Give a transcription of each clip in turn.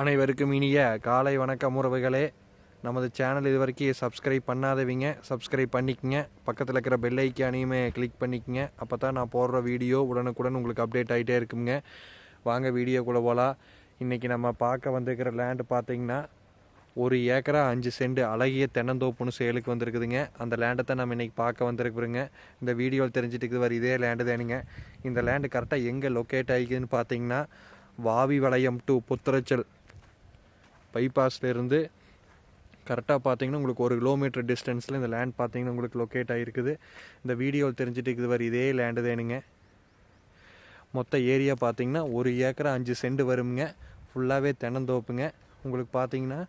அனைவருக்கும் இனிய காலை வணக்கம் உறவுகளே. நமது சேனல் இது வரைக்கும் சப்ஸ்கிரைப் பண்ணாதவங்க சப்ஸ்கிரைப் பண்ணிக்கங்க. பக்கத்தில் இருக்கிற பெல் ஐக்கானையுமே கிளிக் பண்ணிக்கங்க. அப்போ தான் நான் போடுற வீடியோ உடனுக்குடன் உங்களுக்கு அப்டேட் ஆகிட்டே இருக்குங்க. வாங்க வீடியோக்குள்ளே போகலாம் இன்றைக்கி நம்ம பார்க்க வந்திருக்கிற லேண்டு பார்த்தீங்கன்னா ஒரு ஏக்கரா அஞ்சு சென்ட் அழகிய தென்னந்தோப்புன்னு சேலுக்கு வந்திருக்குதுங்க. அந்த லேண்டை தான் நம்ம இன்றைக்கி பார்க்க வந்திருக்குறோங்க. இந்த வீடியோவில் தெரிஞ்சுட்டு வர இதே லேண்டு தானுங்க. இந்த லேண்டு கரெக்டாக எங்கே லொக்கேட் ஆகிக்குதுன்னு பார்த்தீங்கன்னா வாவி வளையம் டு புத்தரச்சல் பைபாஸ்லேருந்து கரெக்டாக பார்த்தீங்கன்னா உங்களுக்கு ஒரு கிலோமீட்டர் டிஸ்டன்ஸில் இந்த லேண்ட் பார்த்தீங்கன்னா உங்களுக்கு லொக்கேட் ஆகிருக்குது இந்த வீடியோவில் தெரிஞ்சுட்டு இருக்குது வர இதே லேண்டு தானுங்க. மொத்த ஏரியா பார்த்தீங்கன்னா ஒரு ஏக்கர் அஞ்சு சென்ட் வருங்க ஃபுல்லாகவே தென்னந்தோப்புங்க. உங்களுக்கு பார்த்தீங்கன்னா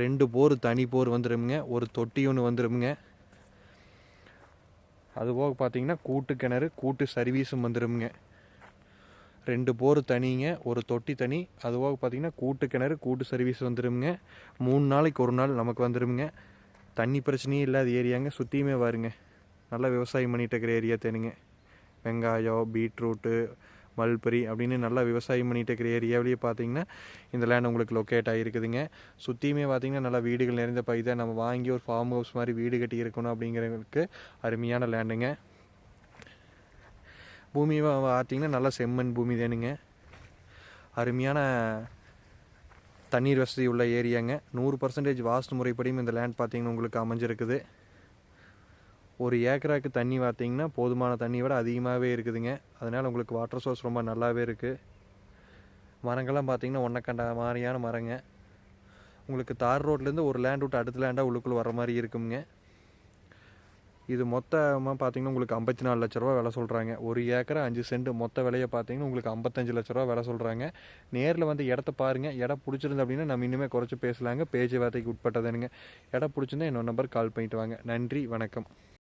ரெண்டு போர் தனி போர் வந்துடுமுங்க ஒரு தொட்டி ஒன்று வந்துடுமுங்க அதுபோக பார்த்தீங்கன்னா கூட்டு கிணறு கூட்டு சர்வீஸும் வந்துடுமுங்க ரெண்டு போர் தனிங்க ஒரு தொட்டி தனி. அதுபோக பார்த்தீங்கன்னா கூட்டு கிணறு கூட்டு சர்வீஸ் வந்துடுங்க மூணு நாளைக்கு ஒரு நாள் நமக்கு வந்துடுங்க தண்ணி பிரச்சனையும் இல்லாத ஏரியாங்க. சுற்றியுமே பாருங்க. நல்லா விவசாயம் பண்ணிகிட்டு இருக்கிற ஏரியா தேனுங்க. வெங்காயம் பீட்ரூட்டு மல்பரி அப்படின்னு நல்லா விவசாயம் பண்ணிகிட்டு இருக்கிற ஏரியாவிலேயே பார்த்தீங்கன்னா இந்த லேண்ட் உங்களுக்கு லொக்கேட் ஆகிருக்குதுங்க சுற்றியுமே பார்த்தீங்கன்னா நல்லா வீடுகள் நிறைந்த பகுதியாக நம்ம வாங்கி ஒரு ஃபார்ம் ஹவுஸ் மாதிரி வீடு கட்டி இருக்கணும் அப்படிங்கிறவங்களுக்கு அருமையான லேண்டுங்க பூமி பார்த்தீங்கன்னா நல்லா செம்மண் பூமி தானுங்க. அருமையான தண்ணீர் வசதி உள்ள ஏரியாங்க. நூறு பர்சன்டேஜ் வாஸ்து முறைப்படியும் இந்த லேண்ட் பார்த்திங்கன்னா உங்களுக்கு அமைஞ்சிருக்குது. ஒரு ஏக்கராக்கு தண்ணி பார்த்திங்கன்னா போதுமான தண்ணி விட அதிகமாகவே இருக்குதுங்க. அதனால் உங்களுக்கு வாட்டர் சோர்ஸ் ரொம்ப நல்லாவே இருக்குது மரங்கள்லாம் பார்த்திங்கன்னா ஒன்றை கண்ட மாதிரியான மரங்க. உங்களுக்கு தார் ரோட்லேருந்து ஒரு லேண்ட் விட்டு அடுத்த லேண்டாக உள்ளுக்குள்ளே வர மாதிரி இருக்குங்க. இது மொத்தமாக பார்த்தீங்கன்னா உங்களுக்கு ஐம்பத்தி நாலு லட்ச ரூபா விலை சொல்கிறாங்க ஒரு ஏக்கரை அஞ்சு சென்ட் மொத்த விலையை பார்த்தீங்கன்னா உங்களுக்கு ஐம்பத்தஞ்சு லட்ச ரூபா விலை சொல்கிறாங்க நேரில் வந்து இடத்த பாருங்கள் இடம் பிடிச்சிருந்து அப்படின்னா நம்ம இன்னுமே குறைச்சி பேசலாங்க. பேச்சு வார்த்தைக்கு உட்பட்டதுனுங்க இடம் பிடிச்சிருந்தா என்னோட நம்பர் கால் பண்ணிட்டு வாங்க. நன்றி வணக்கம்.